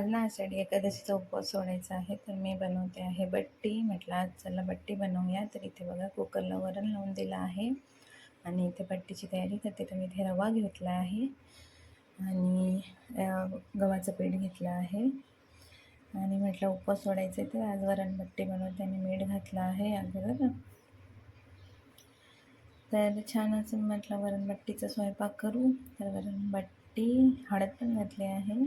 आज ना आषाढी एकादशीचा उपवास सोडायचा आहे तर मी बनवते आहे बट्टी. म्हटलं आज चला बट्टी बनवूया. तर इथे बघा कुकरला वरण लावून दिलं आहे. आणि इथे बट्टीची तयारी करते. तर मी इथे रवा घेतला आहे. आणि गव्हाचं पीठ घेतलं आहे. आणि म्हटलं उपवास सोडायचं आहे तर आज वरण बट्टी बनवते. आणि मीठ घातलं आहे अगोदर. तर छान असं म्हटलं वरणबट्टीचा स्वयंपाक करू. तर वरणबट्टी हळद पण घातली आहे.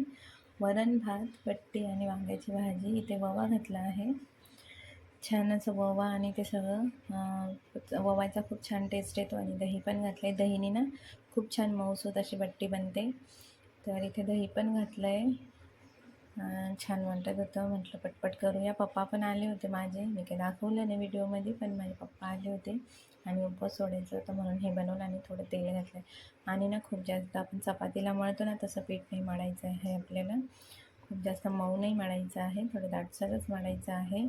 वरण भात बट्टी आणि वांग्याची भाजी इथे ववा घातला आहे. छान असं ववा आणि ते सगळं अं, ववाचा खूप छान टेस्ट येतो आणि दही पण घातलं आहे दहीने ना खूप छान मऊसूत अशी बट्टी बनते. तर इथे दही पण घातलं आहे छान वाटत होतं. म्हटलं पटपट करूया. पप्पा पण आले होते माझे. मी काही दाखवलं नाही व्हिडिओमध्ये पण माझे पप्पा आले होते. आणि उपवास सोडायचं होतं म्हणून हे बनवलं आणि थोडं तेल घातलं. आणि ना खूप जास्त आपण चपातीला मळतो ना तसं पीठ नाही मळायचं आहे आपल्याला. खूप जास्त मऊ नाही मळायचं आहे. थोडं दाटसरच मळायचं आहे.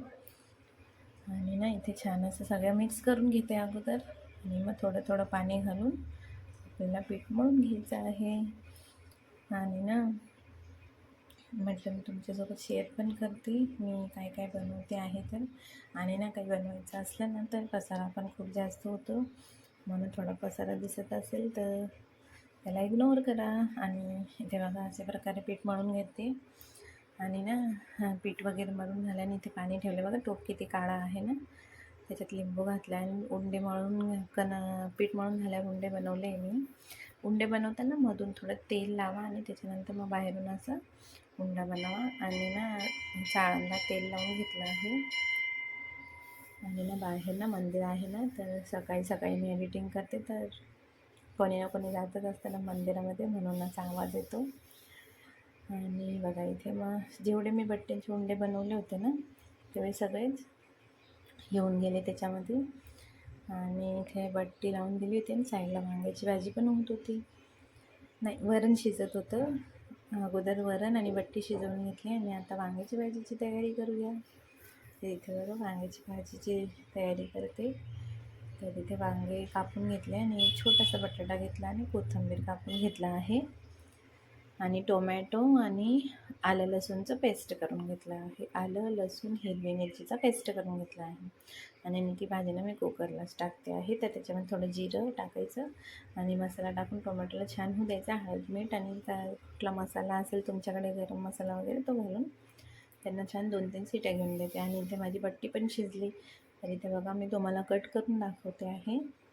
आणि ना इथे छान असं सगळं मिक्स करून घेते अगोदर. आणि मग थोडं थोडं पाणी घालून आपल्याला पीठ मळून घ्यायचं आहे. आणि ना म्हटलं मी तुमच्यासोबत शेअर पण करते. मी काय काय बनवते आहे तर. आणि ना काही बनवायचं असलं ना तर पसारा पण खूप जास्त होतो. म्हणून थोडा पसारा दिसत असेल तर त्याला इग्नोर करा. आणि इथे बघा अशा प्रकारे पीठ मळून घेते. आणि ना पीठ वगैरे मळून झाल्याने इथे पाणी ठेवले. बघा टोप किती काळा आहे ना. त्याच्यात लिंबू घातला आणि उंडे मळून कण पीठ मळून झाल्यावर उंडे बनवले मी. उंडे बनवताना मधून थोडं तेल लावा आणि त्याच्यानंतर मग बाहेरून असं उंडा बनवा. आणि ना चाळणला तेल लावून घेतलं आहे. आणि ना बाहेर ना मंदिर आहे ना तर सकाळी सकाळी मी एडिटिंग करते. तर कोणी ना कोणी जातच असताना मंदिरामध्ये म्हणून असा आवाज येतो. आणि बघा इथे मग जेवढे मी बट्ट्यांचे उंडे बनवले होते ना तेवढे सगळेच घेऊन गेले त्याच्यामध्ये. आणि इथे बट्टी लावून दिली होती आणि साईडला वांग्याची भाजी पण होत होती. नाही वरण शिजत होतं. अगोदर वरण आणि बट्टी शिजवून घेतली आणि आता वांग्याची भाजीची तयारी करूया. तर इथे बघा वांग्याची भाजीची तयारी करते. तर इथे वांगे कापून घेतले आणि एक छोटासा बटाटा घेतला आणि कोथिंबीर कापून घेतला आहे. आणि टोमॅटो आणि आलं लसूणचं पेस्ट करून घेतलं आहे. आलं लसूण हिरवी मिरचीचा पेस्ट करून घेतला आहे. आणि मी ती भाजीनं मी कुकरलाच टाकते आहे. तर त्याच्यामध्ये थोडं जिरं टाकायचं आणि मसाला टाकून टोमॅटोला छान होऊ द्यायचा. हळद मीठ आणि का- कुठला मसाला असेल तुमच्याकडे गरम मसाला वगैरे तो घालून त्यांना छान दोन तीन सिट्या घेऊन देते. आणि इथे माझी बट्टी पण शिजली. तर इथे बघा मी तुम्हाला कट करून दाखवते आहे.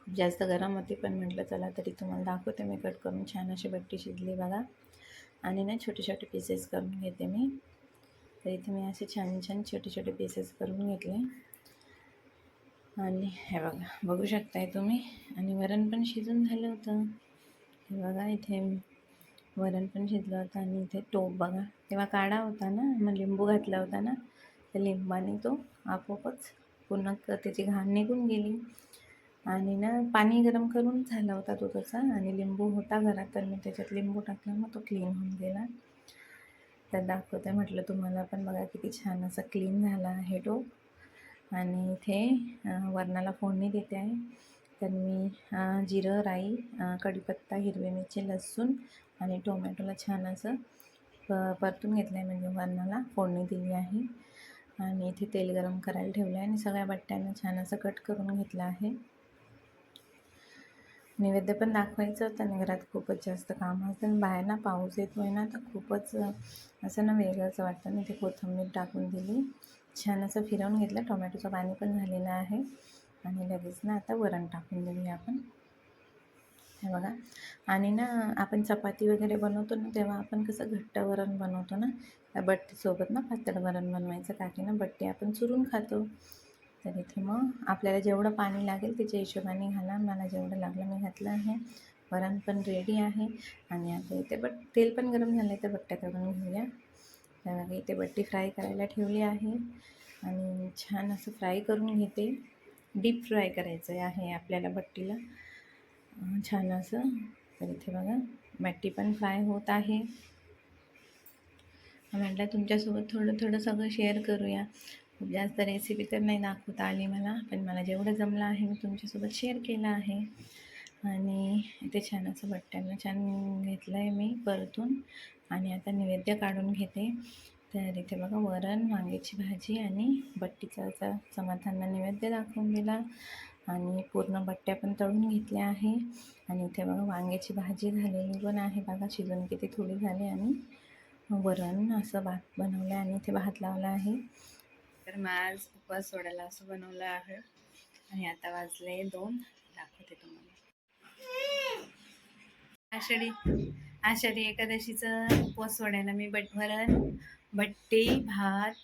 खूप जास्त गरम होती पण म्हटलं चला तरी तुम्हाला दाखवते मी कट करून. छान अशी बट्टी शिजली बघा. आणि ना छोटे छोटे पीसेस करून घेते मी. तर इथे मी असे छान छान छोटे छोटे पीसेस करून घेतले. आणि हे बघा बघू शकताय तुम्ही. आणि वरण पण शिजून झालं होतं. हे बघा इथे वरण पण शिजलं होतं आणि इथे टोप बघा. तेव्हा काढा होता ना मग लिंबू घातला होता ना तर लिंबाने तो आपोआपच पूर्ण त्याची घाण निघून गेली. आणि ना पाणी गरम करून झाला होता तो तसा आणि लिंबू होता घरात तर मी त्याच्यात लिंबू टाकला मग तो क्लीन होऊन गेला. तर दाखवते म्हटलं तुम्हाला पण बघा किती छान असा क्लीन झाला आहे तो. आणि इथे वरणाला फोडणी देते आहे. तर मी जिरं राई कढीपत्ता हिरवी मिरची लसूण आणि टोमॅटोला छान असं प परतून घेतलं आहे म्हणजे वरणाला फोडणी दिली आहे. आणि इथे तेल गरम करायला ठेवलं आहे आणि सगळ्या बट्ट्यांना छान असं कट करून घेतलं आहे. नैवेद्य पण दाखवायचं होतं आणि घरात खूपच जास्त काम असतं आणि बाहेर ना पाऊस येतो आहे ना तर खूपच असं ना वेगळंच वाटतं. मी ते कोथिंबीर टाकून दिली. छान असं फिरवून घेतलं. टोमॅटोचं पाणी पण झालेलं आहे. आणि लगेच ना आता वरण टाकून देऊया आपण. हे बघा. आणि ना आपण चपाती वगैरे बनवतो ना तेव्हा आपण कसं घट्ट वरण बनवतो ना त्या बट्टीसोबत ना पातळ वरण बनवायचं. का की ना बट्टी आपण चुरून खातो. तर इथे मग आपल्याला जेवढं पाणी लागेल त्याच्या हिशोबाने घाला. मला जेवढं लागलं मी घातलं आहे. वरण पण रेडी आहे. आणि आता इथे बट तेल पण गरम झालं आहे तर बट्ट्या करून घेऊया. तर इथे बट्टी फ्राय करायला ठेवली आहे. आणि छान असं फ्राय करून घेते. डीप फ्राय करायचं आहे आपल्याला बट्टीला. छान असं. तर इथे बघा बट्टी पण फ्राय होत आहे. म्हटलं तुमच्यासोबत थोडं थोडं सगळं शेअर करूया. खूप जास्त रेसिपी तर नाही दाखवता आली मला पण मला जेवढं जमलं आहे मी तुमच्यासोबत शेअर केलं आहे. आणि इथे छान असं बट्ट्यांना छान घेतलं आहे मी परतून. आणि आता नैवेद्य काढून घेते. तर इथे बघा वरण वांग्याची भाजी आणि बट्टीचा असा समर्थांना नैवेद्य दाखवून दिला. आणि पूर्ण बट्ट्या पण तळून घेतल्या आहे. आणि इथे बघा वांग्याची भाजी झालेली पण आहे. बघा शिजून किती थोडी झाली आणि वरण असं भात बनवलं आणि इथे भात लावला आहे. तर मग आज उपवास सोडायला असं बनवलं आहे. आणि आता वाजले दोन. दाखवते तुम्हाला. आषाढी आषाढी एकादशीचं उपवास सोडायला मी बट वरण बट्टी भात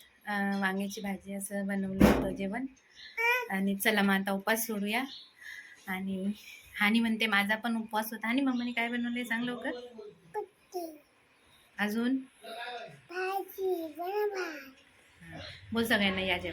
वांग्याची भाजी असं बनवलं होतं जेवण. आणि चला मग आता उपवास सोडूया. आणि हानी म्हणते माझा पण उपवास होता. आणि मम्मीने काय बनवले सांग लवकर. अजून? બોલતા ગયા નહીં આજે